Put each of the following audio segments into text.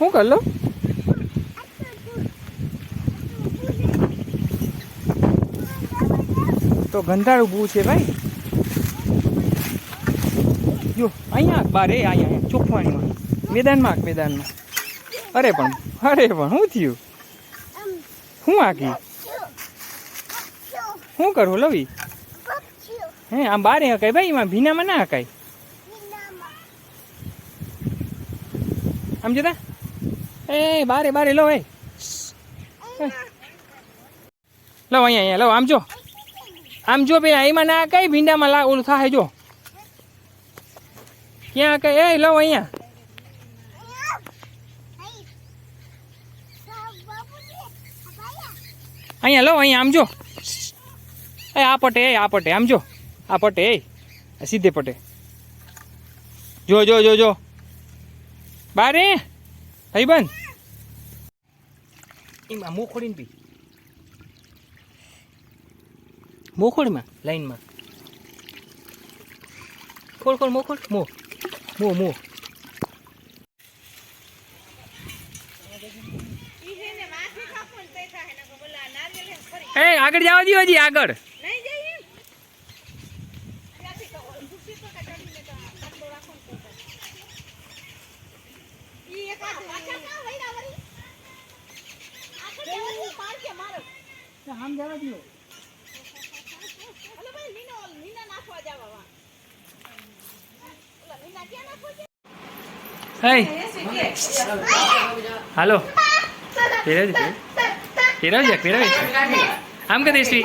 શું કર લો તો ગંધાળ ઊભું છે ભાઈ. જો અહીંયા બારે અહીંયા ચોખવાણીમાં. મેદાનમાં આખ મેદાનમાં. અરે પણ અરે પણ, શું થયું? શું આખી? શું કરવું લવી? હે, આમ બારે હકાય ભાઈ, એમાં ભીનામાં ના હકાય? આમ જતા? એ, બારે બારે, લો, એ. લો, અહીંયા અહીંયા, લો, આમ જો. આમ જો ભાઈ એમાં ના કઈ ભીંડામાં લા, ઓલું થાય, જો. ક્યાં કઈ, એ, લો, અહીંયા. અહીંયા, લો, અહીંયા, આમ જો. એ, આ પટે, એ, આ પટે, આમ જો. આ પટે, એ. સીધે પટે. જો જો જો જો. બારે. ભાઈબંધ એમાં મોખોડીને પી મોખોડમાં લાઈનમાં. ખોલ ખોલ મોખોડ મો. મો મો. એ આગળ જવા દો હજી આગળ. આમ જવા દો હે હાલો. ફેરવજે ફેરવજે ફેરવજે. આમ કે દેશી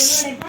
Yes.